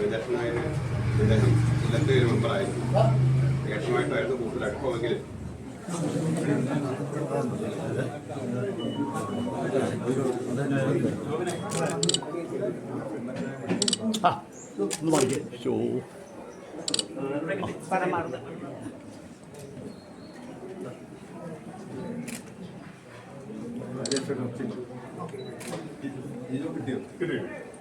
വിദഗ്ധനായ ഇദ്ദേഹം ഇല്ലത്തെ ഒരു മെമ്പറായിരുന്നു ഏട്ടനുമായിട്ടായിരുന്നു കൂടുതൽ അടുപ്പമെങ്കിൽ. ആ ഒന്ന് കിട്ടിയോ ഷോ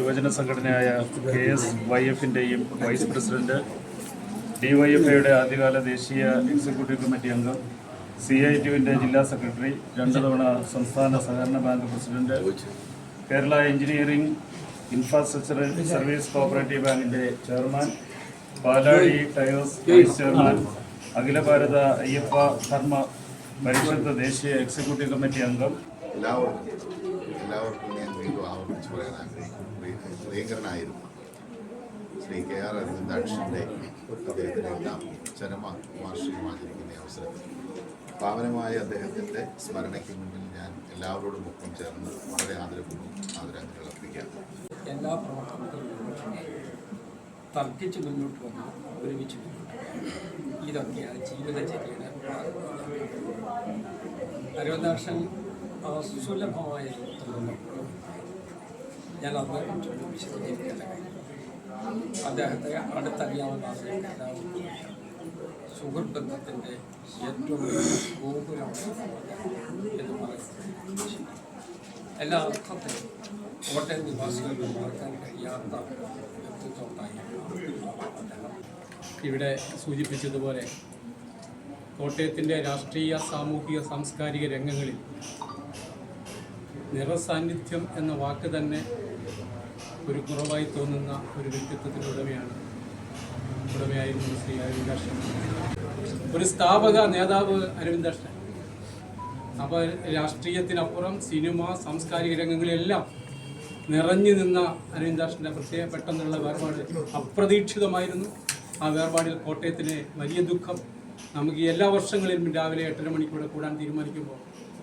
യുവജന സംഘടനയായ K S Y എഫിന്റെയും vice president D Y F ഐയുടെ ആദ്യകാല ദേശീയ എക്സിക്യൂട്ടീവ് കമ്മിറ്റി അംഗം സി ഐ ടിയുവിന്റെ ജില്ലാ സെക്രട്ടറി രണ്ട് തവണ സംസ്ഥാന സഹകരണ bank president Kerala engineering infrastructure service cooperative ബാങ്കിന്റെ chairman Palazhi tyres vice chairman Akhila Bharatha Ayyappa Dharma Parishath ദേശീയ എക്സിക്യൂട്ടീവ് കമ്മിറ്റി അംഗം. എല്ലാവർക്കും എല്ലാവർക്കും ഞാൻ വീണ്ടും ആവർത്തിച്ച് പറയാൻ ആഗ്രഹിക്കുന്നു. പ്രിയ- പ്രിയങ്കരനായിരുന്നു. ശ്രീ കെ ആർ അരവിന്ദാക്ഷന്റെ അദ്ദേഹത്തിന്റെ എല്ലാം ചരമ വാർഷികം ആചരിക്കുന്ന അവസരത്തിൽ. പാവനമായ അദ്ദേഹത്തിന്റെ സ്മരണയ്ക്ക് മുന്നിൽ ഞാൻ എല്ലാവരോടും ഒപ്പം ചേർന്ന് വളരെ ആദരപൂർവം ആദരാഞ്ജലികൾ അർപ്പിക്കാം. എല്ലാ പ്രവർത്തനത്തിലും തർക്കിച്ച് മുന്നോട്ട് വന്ന് ഒരുമിച്ച് മുന്നോട്ട് ഇതൊക്കെയാണ് ജീവിതചര്യയുടെ അരവിന്ദാക്ഷൻ സുലഭമായ ഞാൻ അന്ന് അദ്ദേഹത്തെ അടുത്തറിയാവുന്ന. സുഹൃത്ത് ബന്ധത്തിന്റെ ഏറ്റവും ശരി. എല്ലാ അർത്ഥത്തിലും കോട്ടയം നിവാസികൾക്ക് മറക്കാൻ കഴിയാത്ത വ്യക്തിത്വമായിരുന്നു അദ്ദേഹം ഇവിടെ സൂചിപ്പിച്ചതുപോലെ കോട്ടയത്തിന്റെ രാഷ്ട്രീയ സാമൂഹിക സാംസ്കാരിക രംഗങ്ങളിൽ നിറസാന്നിധ്യം എന്ന വാക്ക് തന്നെ ഒരു കുറവായി തോന്നുന്ന ഒരു വ്യക്തിത്വത്തിന്റെ ഉടമയാണ് ഉടമയായിരുന്നു ശ്രീ അരവിന്ദാക്ഷൻ ഒരു സ്ഥാപക നേതാവ് അരവിന്ദാക്ഷൻ അപ്പോൾ രാഷ്ട്രീയത്തിനപ്പുറം സിനിമ സാംസ്കാരിക രംഗങ്ങളിലെല്ലാം നിറഞ്ഞു നിന്ന അരവിന്ദാക്ഷന്റെ പ്രത്യേക പെട്ടെന്നുള്ള വേർപാട് അപ്രതീക്ഷിതമായിരുന്നു. ആ വേർപാടിൽ കോട്ടയത്തിന് വലിയ ദുഃഖം നമുക്ക് എല്ലാ വർഷങ്ങളിലും രാവിലെ എട്ടര മണിക്കൂടെ കൂടാൻ തീരുമാനിക്കുമ്പോൾ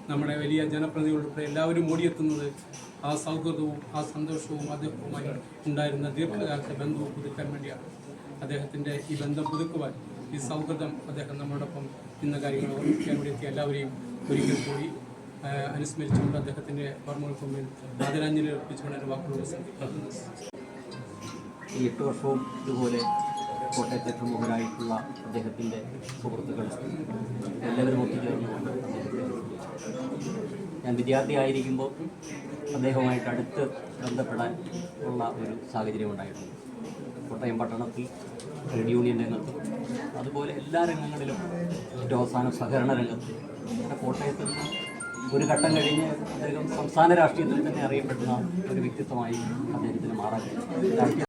നമ്മുടെ വലിയ ജനപ്രതിനിധികളുടെ എല്ലാവരും ഓടിയെത്തുന്നത് ആ സൗഹൃദവും ആ സന്തോഷവും അദ്ദേഹവുമായി ഉണ്ടായിരുന്ന ദീർഘകാലത്തെ ബന്ധവും പുതുക്കാൻ വേണ്ടിയാണ്. അദ്ദേഹത്തിന്റെ ഈ ബന്ധം പുതുക്കുവാൻ ഈ സൗഹൃദം അദ്ദേഹം നമ്മളോടൊപ്പം ഇന്ന കാര്യങ്ങൾ ഓർമ്മിക്കാൻ വേണ്ടി എല്ലാവരെയും ഒരിക്കൽ കൂടി അനുസ്മരിച്ചുകൊണ്ട് അദ്ദേഹത്തിന്റെ ഓർമ്മകൾക്ക് മുമ്പിൽ ആദരാഞ്ജലി അർപ്പിച്ചുകൊണ്ട് എന്റെ വാക്കുകൾ ഈ എട്ട് വർഷവും ഇതുപോലെ കോട്ടയത്തെ പ്രമുഖരായിട്ടുള്ള അദ്ദേഹത്തിന്റെ സുഹൃത്തുക്കൾ എല്ലാവരും ഒത്തുചേർന്നുകൊണ്ട്. ഞാൻ വിദ്യാർത്ഥിയായിരിക്കുമ്പോൾ അദ്ദേഹവുമായിട്ട് അടുത്ത് ബന്ധപ്പെടാൻ ഉള്ള ഒരു സാഹചര്യം ഉണ്ടായിരുന്നു കോട്ടയം പട്ടണത്തിൽ ട്രേഡ് യൂണിയൻ രംഗത്തും അതുപോലെ എല്ലാ രംഗങ്ങളിലും ഏറ്റവും അവസാനം സഹകരണ രംഗത്ത്. കോട്ടയത്ത് നിന്ന് ഒരു ഘട്ടം കഴിഞ്ഞ് അദ്ദേഹം സംസ്ഥാന രാഷ്ട്രീയത്തിൽ തന്നെ അറിയപ്പെടുന്ന ഒരു വ്യക്തിത്വമായി അദ്ദേഹത്തിന് മാറാൻ